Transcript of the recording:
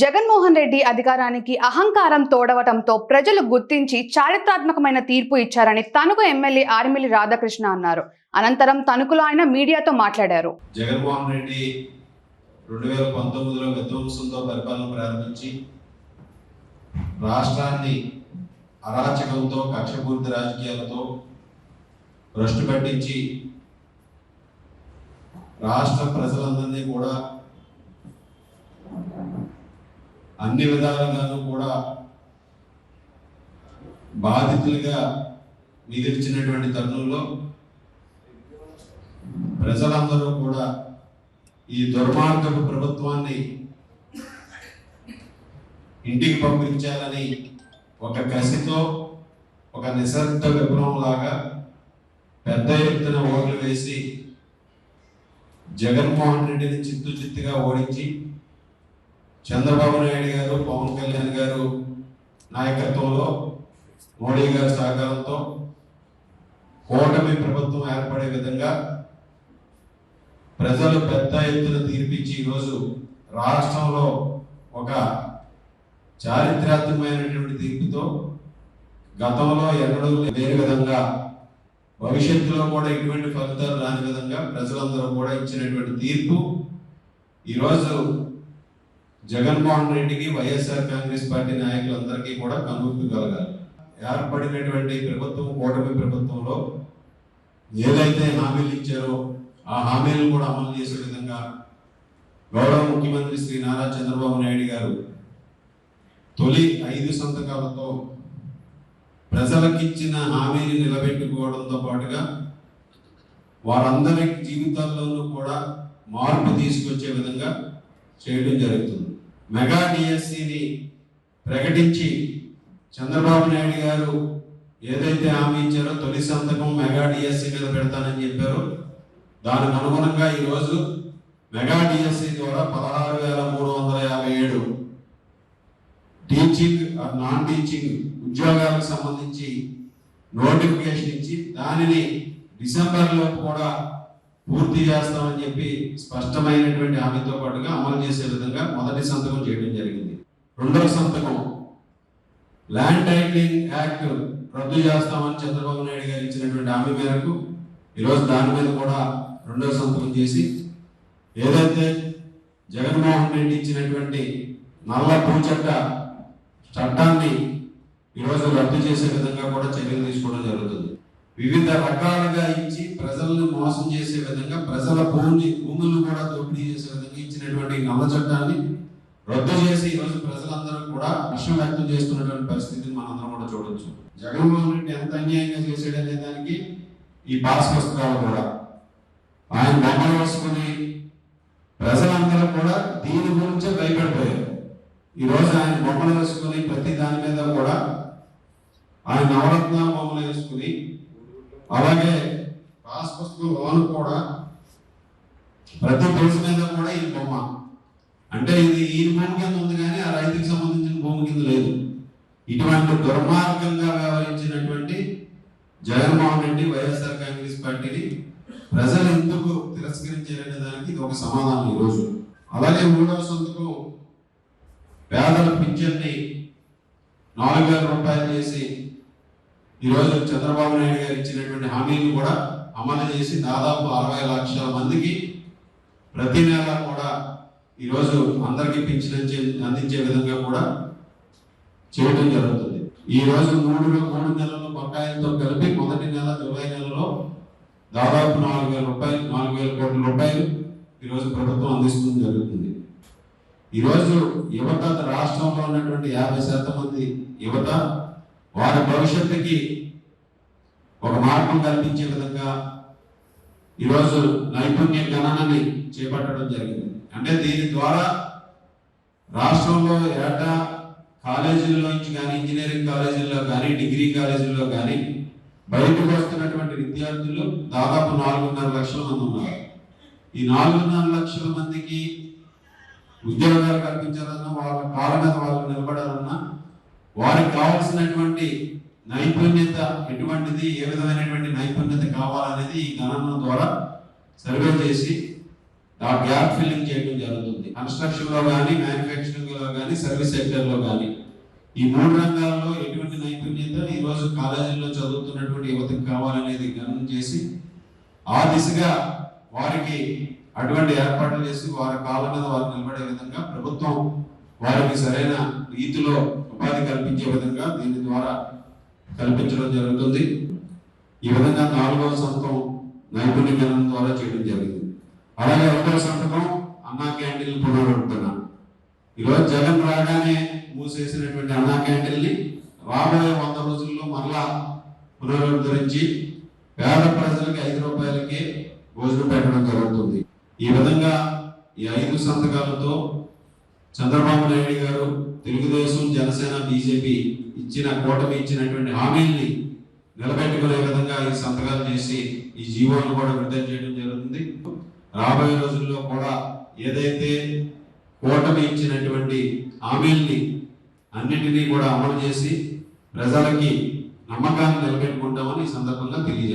జగన్మోహన్ రెడ్డి అధికారానికి అహంకారం తోడవటంతో ప్రజలు గుర్తించి చారిత్రాత్మకమైన తీర్పు ఇచ్చారని తణుకు ఎమ్మెల్యే ఆర్మిలి రాధాకృష్ణ అన్నారు. అనంతరం తణుకులో ఆయన మీడియాతో మాట్లాడారు. జగన్మోహన్ రెడ్డి రెండు వేల పంతొమ్మిదిలో విధ్వంసంతో పరిపాలన ప్రారంభించి రాష్ట్రాన్ని అరాచకంతో కక్షపూరిత రాజకీయాలతో భ్రష్టు పట్టించి రాష్ట్ర ప్రజలందరినీ కూడా అన్ని విధాలుగాను కూడా బాధితులుగా మిగిల్చినటువంటి తరుణంలో ప్రజలందరూ కూడా ఈ దుర్మార్గపు ప్రభుత్వాన్ని ఇంటికి పంపించాలని ఒక కసితో ఒక నిశ్శబ్ద విప్లవం లాగా పెద్ద ఎత్తున ఓట్లు వేసి జగన్మోహన్ రెడ్డిని చిత్తు చిత్తుగా ఓడించి చంద్రబాబు నాయుడు గారు పవన్ కళ్యాణ్ గారు నాయకత్వంలో మోడీ గారి సహకారంతో కూటమి ప్రభుత్వం ఏర్పడే విధంగా ప్రజలు పెద్ద ఎత్తున తీర్పిచ్చి ఈరోజు రాష్ట్రంలో ఒక చారిత్రాత్మకమైనటువంటి తీర్పుతో గతంలో ఎన్నడూ లేని విధంగా భవిష్యత్తులో కూడా ఇటువంటి ఫలితాలు రాని విధంగా ప్రజలందరూ కూడా ఇచ్చినటువంటి తీర్పు ఈరోజు జగన్మోహన్ రెడ్డికి వైఎస్ఆర్ కాంగ్రెస్ పార్టీ నాయకులందరికీ కూడా కనువిప్పు కలగాలి. ఏర్పడినటువంటి ప్రభుత్వం కూటమి ప్రభుత్వంలో ఏదైతే హామీలు ఇచ్చారో ఆ హామీలను కూడా అమలు చేసే విధంగా గౌరవ ముఖ్యమంత్రి శ్రీ నారా చంద్రబాబు నాయుడు గారు తొలి ఐదు సంతకాలతో ప్రజలకిచ్చిన హామీని నిలబెట్టుకోవడంతో పాటుగా వారందరి జీవితాల్లోనూ కూడా మార్పు తీసుకొచ్చే విధంగా చేయడం జరుగుతుంది. మెగా డిఎస్సిని ప్రకటించి చంద్రబాబు నాయుడు గారు ఏదైతే హామీ ఇచ్చారో తొలి సంతకం మెగా డిఎస్సి మీద పెడతానని చెప్పారో. దానికి అనుగుణంగా ఈరోజు మెగా డిఎస్సి ద్వారా పదహారు వేల మూడు వందల యాభై ఏడు టీచింగ్ నాన్ టీచింగ్ ఉద్యోగాలకు సంబంధించి నోటిఫికేషన్ ఇచ్చి దానిని డిసెంబర్ కూడా పూర్తి చేస్తామని చెప్పి స్పష్టమైనటువంటి హామీతో పాటుగా అమలు చేసే విధంగా మొదటి సంతకం చేయడం జరిగింది. రెండవ సంతకం ల్యాండ్ టైటిలింగ్ యాక్ట్ రద్దు చేస్తామని చంద్రబాబు నాయుడు గారు ఇచ్చినటువంటి హామీ మేరకు ఈరోజు దాని మీద కూడా రెండవ సంతకం చేసి ఏదైతే జగన్మోహన్ రెడ్డి ఇచ్చినటువంటి నల్ల భూచట్ట చట్టాన్ని ఈరోజు రద్దు చేసే విధంగా కూడా చర్యలు తీసుకోవడం జరుగుతుంది. వివిధ రకాలుగా ఇచ్చి ప్రజలను మోసం చేసే విధంగా ప్రజల భూమిని భూములను కూడా దోపిడీ చేసే విధంగా ఇచ్చినటువంటి నల్ల చట్టాన్ని రద్దు చేసి ఈరోజు ప్రజలందరూ కూడా హర్షం వ్యక్తం చేస్తున్నటువంటి పరిస్థితిని మనందరం కూడా చూడొచ్చు. జగన్మోహన్ రెడ్డి ఎంత అన్యాయంగా చేశాడనే దానికి ఈ పాస్ పుస్తకాలు కూడా ఆయన బొమ్మలు వేసుకుని ప్రజలందరూ కూడా దీని గురించే భయపడిపోయారు. ఈరోజు ఆయన బొమ్మలు వేసుకుని ప్రతి దాని మీద కూడా ఆయన నవరత్న బొమ్మలు వేసుకుని అలాగే పాస్ పుస్తకం కూడా ప్రతి పేజ్ మీద కూడా ఈ బొమ్మ. అంటే ఇది ఈ భూమి కింద ఉంది కానీ ఆ రైతుకి సంబంధించిన భూమి కింద లేదు. ఇటువంటి దుర్మార్గంగా వ్యవహరించినటువంటి జగన్మోహన్ రెడ్డి వైఎస్ఆర్ కాంగ్రెస్ పార్టీని ప్రజలు ఎందుకు తిరస్కరించారనే దానికి ఇది ఒక సమాధానం ఈరోజు. అలాగే మూడవ సంతకం పేదల పింఛన్ని నాలుగు వేల రూపాయలు చేసి ఈరోజు చంద్రబాబు నాయుడు గారు ఇచ్చినటువంటి హామీని కూడా అమలు చేసి దాదాపు అరవై లక్షల మందికి ప్రతి నెల కూడా ఈరోజు అందరికీ పింఛన్ అందించే విధంగా కూడా చేయడం జరుగుతుంది. ఈ రోజు మూడు మూడు నెలల బకాయిలతో కలిపి మొదటి నెల జూలై నెలలో దాదాపు నాలుగు వేల రూపాయలు నాలుగు వేల కోట్ల రూపాయలు ఈరోజు ప్రభుత్వం అందిస్తుంది జరుగుతుంది. ఈరోజు యువత రాష్ట్రంలో ఉన్నటువంటి యాభై శాతం మంది యువత వారి భవిష్యత్తుకి ఒక మార్గం కల్పించే విధంగా ఈరోజు నైపుణ్య గణనని చేపట్టడం జరిగింది. అంటే దీని ద్వారా రాష్ట్రంలో ఏటా కాలేజీల్లో నుంచి కానీ ఇంజనీరింగ్ కాలేజీల్లో కానీ డిగ్రీ కాలేజీల్లో కానీ బయటకు వస్తున్నటువంటి విద్యార్థులు దాదాపు నాలుగున్నర లక్షల మంది ఉన్నారు. ఈ నాలుగున్నర లక్షల మందికి ఉద్యోగాలు కల్పించాలన్నా వాళ్ళ కాళ్ళ మీద వాళ్ళు నిలబడాలన్నా వారికి కావాల్సినటువంటి నైపుణ్యత ఎటువంటిది ఏ విధమైనటువంటి నైపుణ్యత కావాలనేది ఈ గణన ద్వారా సర్వే చేసి ఆ గ్యాప్ ఫిల్లింగ్ చేయడం జరుగుతుంది. కన్స్ట్రక్షన్లో కానీ మ్యానుఫ్యాక్చరింగ్లో కానీ సర్వీస్ సెక్టర్లో కానీ ఈ మూడు రంగాల్లో ఎటువంటి నైపుణ్యత ఈరోజు కాలేజీలో కాలేజీల్లో చదువుతున్నటువంటి యువతకు కావాలనేది గణనం చేసి ఆ దిశగా వారికి అటువంటి ఏర్పాట్లు చేసి వారి కాళ్ళ మీద వారు నిలబడే విధంగా ప్రభుత్వం వారికి సరైన రీతిలో ఉపాధి కల్పించే విధంగా దీని ద్వారా కల్పించడం జరుగుతుంది. ఈ విధంగా నాలుగవ సంతకం నైపుణ్య గణన ద్వారా చేయడం జరిగింది. అలాగే ఒకటో సంతకం అన్నా క్యాంటీన్లు పునరుడుతున్నాను ఈరోజు జగన్ రాగానే మూసేసినటువంటి అన్నా క్యాంటీన్ని రాబోయే వంద రోజుల్లో మరలా పునరుద్ధరించి పేద ప్రజలకి ఐదు రూపాయలకి భోజనం పెట్టడం జరుగుతుంది. ఈ విధంగా ఈ ఐదు సంతకాలతో చంద్రబాబు నాయుడు గారు తెలుగుదేశం జనసేన బీజేపీ ఇచ్చిన కూటమి ఇచ్చినటువంటి హామీల్ని నిలబెట్టుకునే విధంగా ఈ సంతకాలు చేసి ఈ జీవోను కూడా విడుదల చేయడం జరుగుతుంది. రాబోయే రోజుల్లో కూడా ఏదైతే కూటమి ఇచ్చినటువంటి హామీల్ని అన్నిటినీ కూడా అమలు చేసి ప్రజలకి నమ్మకాన్ని నిలబెట్టుకుంటామని ఈ సందర్భంగా తెలియజేస్తాం